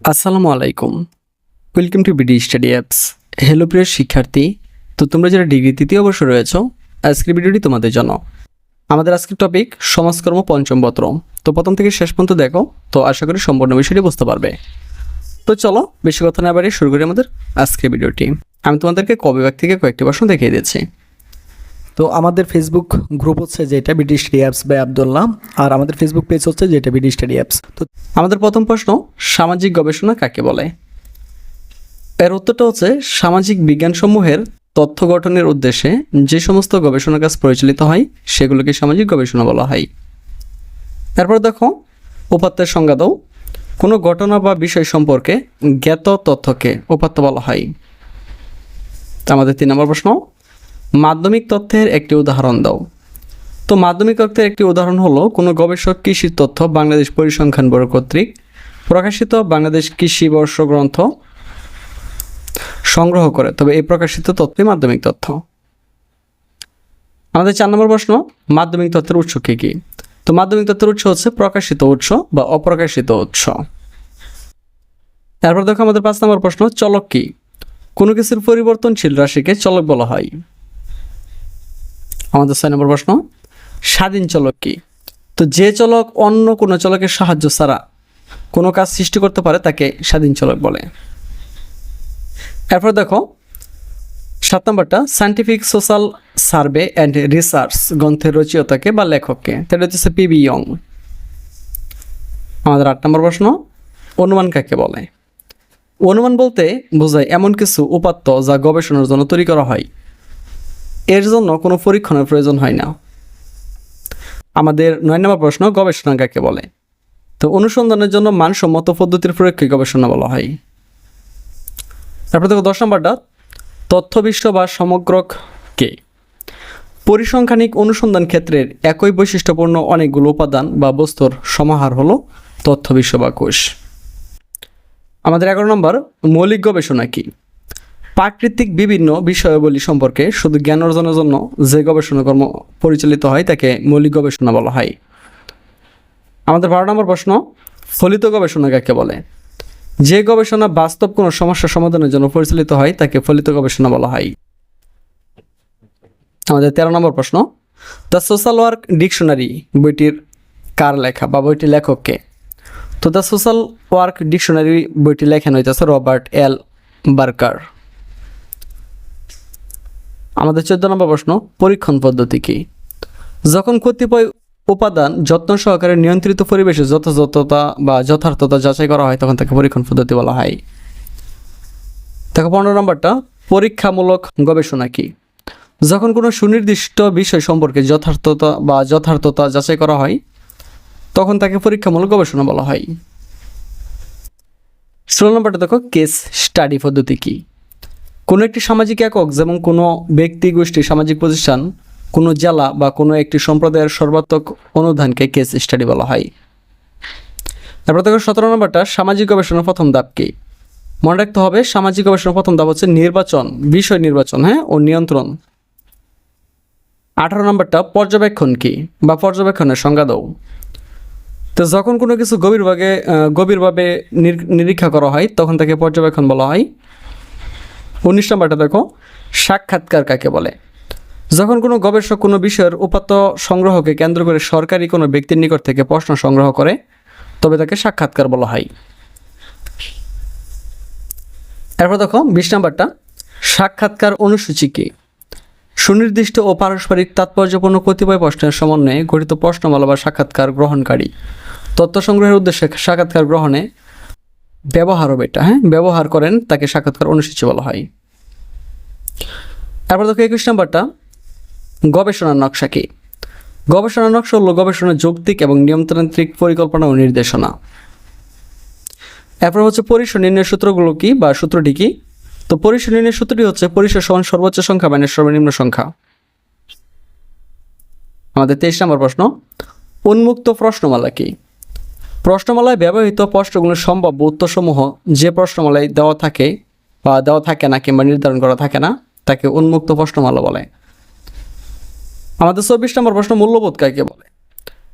আসসালামু আলাইকুম। Welcome to BD study apps hello প্রিয় শিক্ষার্থী। তো তোমরা যারা ডিগ্রি তৃতীয় বর্ষ রয়েছো, আজকের ভিডিওটি তোমাদের জন্য। আমাদের আজকের টপিক সমাজকর্ম পঞ্চম পত্র। তো প্রথম থেকে শেষ পর্যন্ত দেখো, তো আশা করি সম্পূর্ণ বিষয়টি বুঝতে পারবে। তো চলো, বেশি কথা না বাড়িয়ে শুরু করি আমাদের আজকের ভিডিওটি। আমি তোমাদেরকে ক বিভাগ থেকে কয়েকটি প্রশ্ন দেখিয়ে দিচ্ছি। তো আমাদের ফেসবুক গ্রুপ হচ্ছে যেটা BD study apps by Abdullah আর আমাদের ফেসবুক পেজ হচ্ছে যেটা বিডি স্টাডি অ্যাপস তো আমাদের প্রথম প্রশ্ন, সামাজিক গবেষণা কাকে বলে? এর উত্তরটা হচ্ছে সামাজিক বিজ্ঞানসমূহের তথ্য গঠনের উদ্দেশ্যে যে সমস্ত গবেষণা কাজ পরিচালিত হয়, সেগুলোকে সামাজিক গবেষণা বলা হয়। তারপর দেখো, উপাত্তের সংজ্ঞা দাও। কোনো ঘটনা বা বিষয় সম্পর্কে জ্ঞাত তথ্যকে উপাত্ত বলা হয়। আমাদের তিন নম্বর প্রশ্ন মাধ্যমিক তথ্যের একটি উদাহরণ দাও। তো মাধ্যমিক তথ্যের একটি উদাহরণ হলো, কোনো গবেষক কৃষি তথ্য বাংলাদেশ পরিসংখ্যান ব্যুরো কর্তৃক প্রকাশিত বাংলাদেশ কৃষি বর্ষ গ্রন্থ সংগ্রহ করে। তবে এই প্রকাশিত তথ্যই মাধ্যমিক তথ্য। আমাদের চার নম্বর প্রশ্ন, মাধ্যমিক তথ্যের উৎস কী কী? তো মাধ্যমিক তথ্যের উৎস হচ্ছে প্রকাশিত উৎস বা অপ্রকাশিত উৎস। তারপর দেখো আমাদের পাঁচ নম্বর প্রশ্ন, চলক কি? কোনো কিছুর পরিবর্তনশীল রাশিকে চলক বলা হয়। আমাদের ছয় নম্বর প্রশ্ন, স্বাধীন চলক কি? তো যে চলক অন্য কোনো চলকের সাহায্য ছাড়া কোনো কাজ সৃষ্টি করতে পারে, তাকে স্বাধীন চলক বলে। এরপর দেখো, সাত নম্বরটা scientific social survey and research গ্রন্থের রচয়িতাকে বা লেখককে। সেটা হচ্ছে পিবি ইয়ং। আমাদের আট নম্বর প্রশ্ন, অনুমান কাকে বলে? অনুমান বলতে বোঝায় এমন কিছু উপাত্ত যা গবেষণার জন্য তৈরি করা হয়। এর জন্য কোনো পরীক্ষণের প্রয়োজন হয় না। আমাদের নয় নম্বর প্রশ্ন, গবেষণা কাকে বলে? তো অনুসন্ধানের জন্য মানসম্মত পদ্ধতির প্রয়োগকে গবেষণা বলা হয়। তারপর দেখো দশ নম্বরটা, তথ্য বিশ্ব বা সমগ্রক কে? পরিসংখ্যানিক অনুসন্ধান ক্ষেত্রের একই বৈশিষ্ট্যপূর্ণ অনেকগুলো উপাদান বা বস্তুর সমাহার হলো তথ্য বিশ্ব বা কোষ। আমাদের এগারো নম্বর, মৌলিক গবেষণা কি? প্রাকৃতিক বিভিন্ন বিষয়াবলী সম্পর্কে শুধু জ্ঞান অর্জনের জন্য যে গবেষণা কর্ম পরিচালিত হয়, তাকে মৌলিক গবেষণা বলা হয়। আমাদের বারো নম্বর প্রশ্ন, ফলিত গবেষণা কাকে বলে? যে গবেষণা বাস্তব কোনো সমস্যা সমাধানের জন্য পরিচালিত হয়, তাকে ফলিত গবেষণা বলা হয়। আমাদের তেরো নম্বর প্রশ্ন, দ্য সোশ্যাল ওয়ার্ক ডিকশনারি বইটির কার লেখা বা বইটির লেখককে তো দ্য সোশ্যাল ওয়ার্ক ডিকশনারি বইটি লেখেন হইতেছে রবার্ট এল বার্কার। আমাদের চোদ্দ নম্বর প্রশ্ন, পরীক্ষণ পদ্ধতি কি? যখন কতিপয় উপাদান যত্ন সহকারে নিয়ন্ত্রিত পরিবেশে যথাযথতা বা যথার্থতা যাচাই করা হয়, তখন তাকে পরীক্ষণ পদ্ধতি বলা হয়। দেখো, পনেরো নম্বরটা, পরীক্ষামূলক গবেষণা কি? যখন কোনো সুনির্দিষ্ট বিষয় সম্পর্কে যথার্থতা বা যথার্থতা যাচাই করা হয়, তখন তাকে পরীক্ষামূলক গবেষণা বলা হয়। ষোলো নম্বরটা দেখো, কেস স্টাডি পদ্ধতি কি? কোনো একটি সামাজিক একক, যেমন কোনো ব্যক্তি, গোষ্ঠী, সামাজিক প্রতিষ্ঠান, কোনো জেলা বা কোনো একটি সম্প্রদায়ের সর্বাত্মক অনুধানকে কেস স্টাডি বলা হয়। তারপর দেখো সতেরো নম্বরটা, সামাজিক গবেষণার প্রথম ধাপ কি? মনে রাখতে হবে, সামাজিক গবেষণার প্রথম ধাপ হচ্ছে নির্বাচন, বিষয় নির্বাচন হ্যাঁ ও নিয়ন্ত্রণ। আঠারো নম্বরটা, পর্যবেক্ষণ কি? বা পর্যবেক্ষণের সংজ্ঞা দাও। তো যখন কোনো কিছু গভীরভাবে গভীরভাবে নির- নিরীক্ষা করা হয়, তখন তাকে পর্যবেক্ষণ বলা হয়। উনিশ নম্বরটা দেখো, সাক্ষাৎকার কাকে বলে? যখন কোনো গবেষক কোনো বিষয়ের উপাত্ত সংগ্রহকে কেন্দ্র করে সরকারি কোনো ব্যক্তির নিকট থেকে প্রশ্ন সংগ্রহ করে, তবে তাকে সাক্ষাৎকার বলা হয়। এরপর দেখো, বিশ নম্বরটা, সাক্ষাৎকার অনুসূচি কি? সুনির্দিষ্ট ও পারস্পরিক তাৎপর্যপূর্ণ কতিপয় প্রশ্নের সমন্বয়ে গঠিত প্রশ্নমালা বা সাক্ষাৎকার গ্রহণকারী। তথ্য সংগ্রহের উদ্দেশ্যে সাক্ষাৎকার গ্রহণে ব্যবহার হবে এটা হ্যাঁ? ব্যবহার করেন, তাকে সাক্ষাৎকার অনুসূচি বলা হয়। তারপর দেখো একুশ নম্বরটা, গবেষণার নকশা কি? গবেষণার নকশা হলো গবেষণার যৌক্তিক এবং নিয়মতান্ত্রিক পরিকল্পনা ও নির্দেশনা। এরপর হচ্ছে পরিসর নির্ণয়ের সূত্রগুলো কি বা সূত্রটি কি? তো পরিসর নির্ণয়ের সূত্রটি হচ্ছে পরিসর সমান সর্বোচ্চ সংখ্যা মানে সর্বনিম্ন সংখ্যা। আমাদের তেইশ নম্বর প্রশ্ন, উন্মুক্ত প্রশ্নমালা কি? প্রশ্নমালায় ব্যবহৃত প্রশ্নগুলোর সম্ভাব্য উত্তরসমূহ যে প্রশ্নমালায় দেওয়া থাকে বা দেওয়া থাকে না কিংবা নির্ধারণ করা থাকে না, তাকে উন্মুক্ত প্রশ্নমালা বলে। আমাদের চব্বিশ নম্বর প্রশ্ন, মূল্যবোধ কাকে বলে?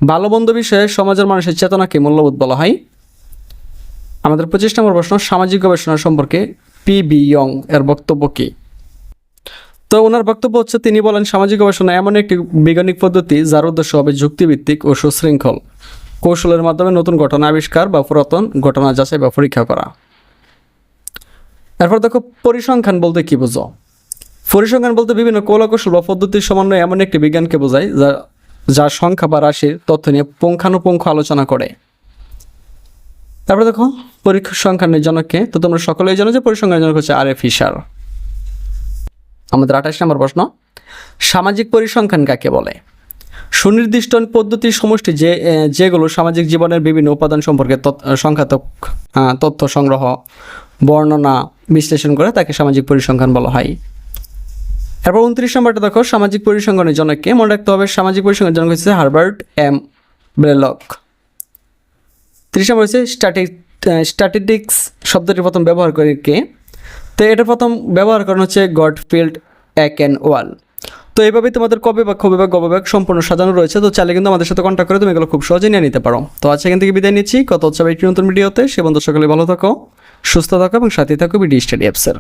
ভালো মন্দ বিষয়ে সমাজের মানুষের চেতনাকে মূল্যবোধ বলা হয়। আমাদের পঁচিশ নম্বর প্রশ্ন, সামাজিক গবেষণা সম্পর্কে পি বি ইয়ং এর বক্তব্য কী? তো ওনার বক্তব্য হচ্ছে, তিনি বলেন, সামাজিক গবেষণা এমন একটি বৈজ্ঞানিক পদ্ধতি যার উদ্দেশ্য হবে যুক্তিভিত্তিক ও সুশৃঙ্খল। কৌশলের মাধ্যমে নতুন ঘটনা আবিষ্কার বা পুরাতন ঘটনা যাচাই বা পরীক্ষা করা। এরপর দেখো, পরিসংখ্যান বলতে কি বুঝো? পরিসংখ্যান বলতে বিভিন্ন কৌশল বা পদ্ধতির সমন্বয়ে এমন একটি বিজ্ঞানকে বোঝায় যা যা সংখ্যা বা রাশির তথ্য নিয়ে পুঙ্খানুপুঙ্খ আলোচনা করে। তারপরে দেখো পরিসংখ্যানের জনককে তো তোমরা সকলেই জানো যে পরিসংখ্যানের জনক হচ্ছে আর এ ফিশার আমাদের আঠাশ নম্বর প্রশ্ন, সামাজিক পরিসংখ্যান কাকে বলে? সুনির্দিষ্ট পদ্ধতির সমষ্টি যে যেগুলো সামাজিক জীবনের বিভিন্ন উপাদান সম্পর্কে তথ্য- সংখ্যা তথ্য- সংগ্রহ, বর্ণনা, বিশ্লেষণ করে তাকে সামাজিক পরিসংখ্যান বলা হয়। এরপর উনত্রিশ নম্বরটা দেখো, সামাজিক পরিসংখ্যানের জনককে মনে রাখতে হবে, সামাজিক পরিসংখ্যানের জনক হচ্ছে হার্বার্ট এম ব্রেলক। ত্রিশ নম্বর হচ্ছে স্ট্যাটিস্টিক্স শব্দটি প্রথম ব্যবহার করে কে? তো এটা প্রথম ব্যবহার করানো হচ্ছে গডফিল্ড এক অ্যান্ড ওয়াল তো এইভাবেই তোমাদের কবে বা কবে বা গবেবাগ সম্পূর্ণ সাজানো রয়েছে, তো চাইলে কিন্তু আমাদের সাথে কন্ট্যাক্ট করে তুমি এগুলো খুব সহজে নিয়ে নিতে পারো। তো আজকে এখান থেকে বিদায় নিচ্ছি। কত হচ্ছে একটি নতুন ভিডিওতে সে বন্ধু সকলে ভালো থাকো, সুস্থ থাকো এবং সাথে থাকো বিডি স্টাডি অ্যাপসের